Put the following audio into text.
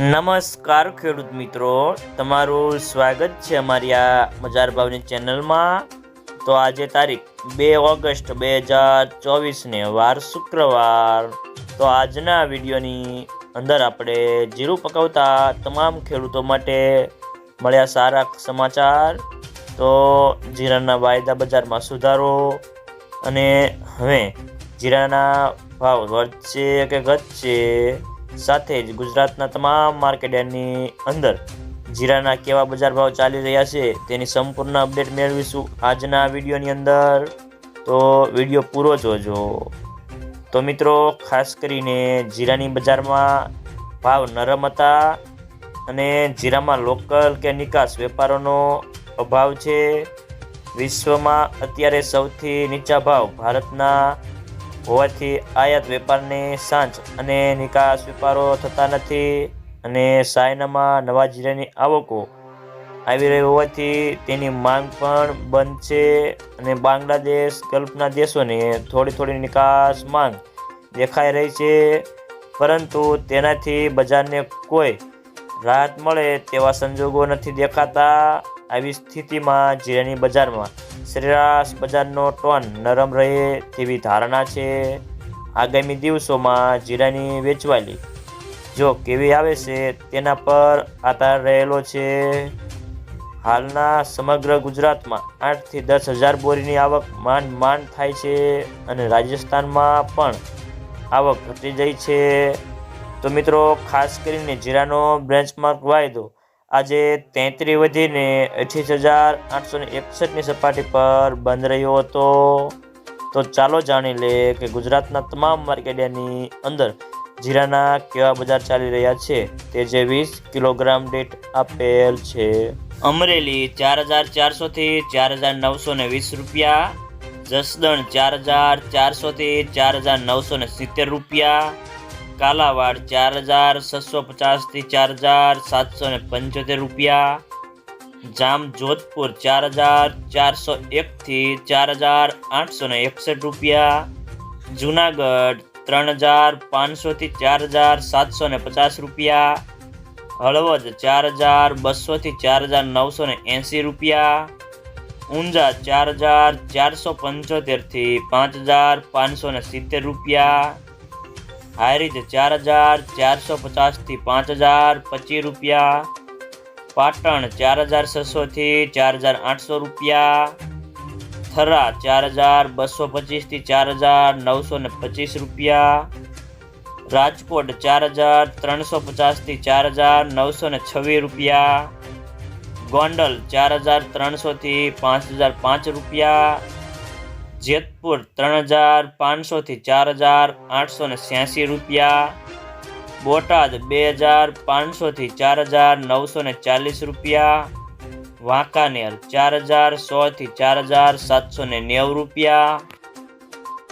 નમસ્કાર, ખેડૂત મિત્રો. તમારું સ્વાગત છે અમારી આ બજાર ભાવની ચેનલમાં. તો આજે તારીખ બે ઓગસ્ટ બે હજાર ચોવીસને વાર શુક્રવાર. તો આજના વિડીયોની અંદર આપણે જીરું પકવતા તમામ ખેડૂતો માટે મળ્યા સારા સમાચાર. તો જીરાના વાયદા બજારમાં સુધારો અને હવે જીરાના ભાવ વધશે કે ઘટશે સાથે જ ગુજરાતના તમામ માર્કેટની અંદર જીરાના કેવા બજાર ભાવ ચાલી રહ્યા છે તેની સંપૂર્ણ અપડેટ મેળવીશું આજના વિડીયોની અંદર. તો વીડિયો પૂરો જોજો. તો મિત્રો, ખાસ કરીને જીરાની બજારમાં ભાવ નરમ હતા અને જીરામાં લોકલ કે નિકાસ વેપારોનો અભાવ છે. વિશ્વમાં અત્યારે સૌથી નીચા ભાવ ભારતના હોવાથી આયાત વેપારની સાંજ અને નિકાસ વેપારો થતા નથી અને સાયનામાં નવા જીરાની આવકો આવી રહી હોવાથી તેની માંગ પણ બંધ છે અને બાંગ્લાદેશ ગલ્ફના દેશોને થોડી થોડી નિકાસ માંગ દેખાઈ રહી છે. પરંતુ તેનાથી બજારને કોઈ રાહત મળે તેવા સંજોગો નથી દેખાતા. આવી સ્થિતિમાં જીરાની બજારમાં સરેરાશ બજારનો ટોન નરમ રહે તેવી ધારણા છે. આગામી દિવસોમાં જીરાની વેચવાલી જો કેવી આવે છે તેના પર આધાર રહેલો છે. હાલના સમગ્ર ગુજરાતમાં આઠથી દસ હજાર બોરીની આવક માંડ માંડ થાય છે અને રાજસ્થાનમાં પણ આવક ઘટી જાય છે. તો મિત્રો, ખાસ કરીને જીરાનો બેન્ચમાર્ક વાયદો આજે તેત્રી વધીને અઠીસ હજાર આઠસો ને એકસઠની સપાટી પર બંધ રહ્યો હતો. તો ચાલો જાણી લે કે ગુજરાતના તમામ માર્કેટની અંદર જીરાના કેવા બજાર ચાલી રહ્યા છે. તે જે વીસ કિલોગ્રામ દીઠ આપેલ છે. અમરેલી ચાર હજાર ચારસોથી ચાર હજાર નવસો ને વીસ રૂપિયા. જસદણ ચાર હજાર ચારસોથી ચાર હજાર નવસો ને સિત્તેર રૂપિયા. કાલાવાડ ચાર હજાર છસો પચાસથી ચાર હજાર સાતસો ને પંચોતેર રૂપિયા. જામ જોધપુર ચાર હજાર ચારસો એકથી ચાર હજાર આઠસો ને એકસઠ રૂપિયા. જુનાગઢ ત્રણ હજાર પાંચસોથી ચાર હજાર સાતસો ને પચાસ રૂપિયા. હળવદ ચાર હજાર બસોથી ચાર હજાર નવસો ને એંસી રૂપિયા. ઊંઝા ચાર હજાર ચારસો પંચોતેરથી પાંચ હજાર પાંચસો ને સિત્તેર રૂપિયા. હારીજ ચાર હજાર ચારસો પચાસથી પાંચ હજાર પચીસ રૂપિયા. પાટણ ચાર હજાર છસોથી ચાર હજાર આઠસો રૂપિયા. થરા ચાર હજાર બસો પચીસથી ચાર હજાર નવસો ને પચીસ રૂપિયા. રાજકોટ ચાર હજાર ત્રણસો પચાસથી ચાર હજાર નવસો ને છવ્વીસ રૂપિયા. ગોંડલ ચાર હજાર ત્રણસોથી પાંચ હજાર પાંચ રૂપિયા. જેતપુર ત્રણ હજાર પાંચસોથી ચાર હજાર આઠસો ને છ્યાસી રૂપિયા. બોટાદ બે હજાર પાંચસોથી ચાર હજાર નવસો ને ચાલીસ રૂપિયા. વાંકાનેર ચાર હજાર સોથી ચાર હજાર સાતસો ને નેવું રૂપિયા.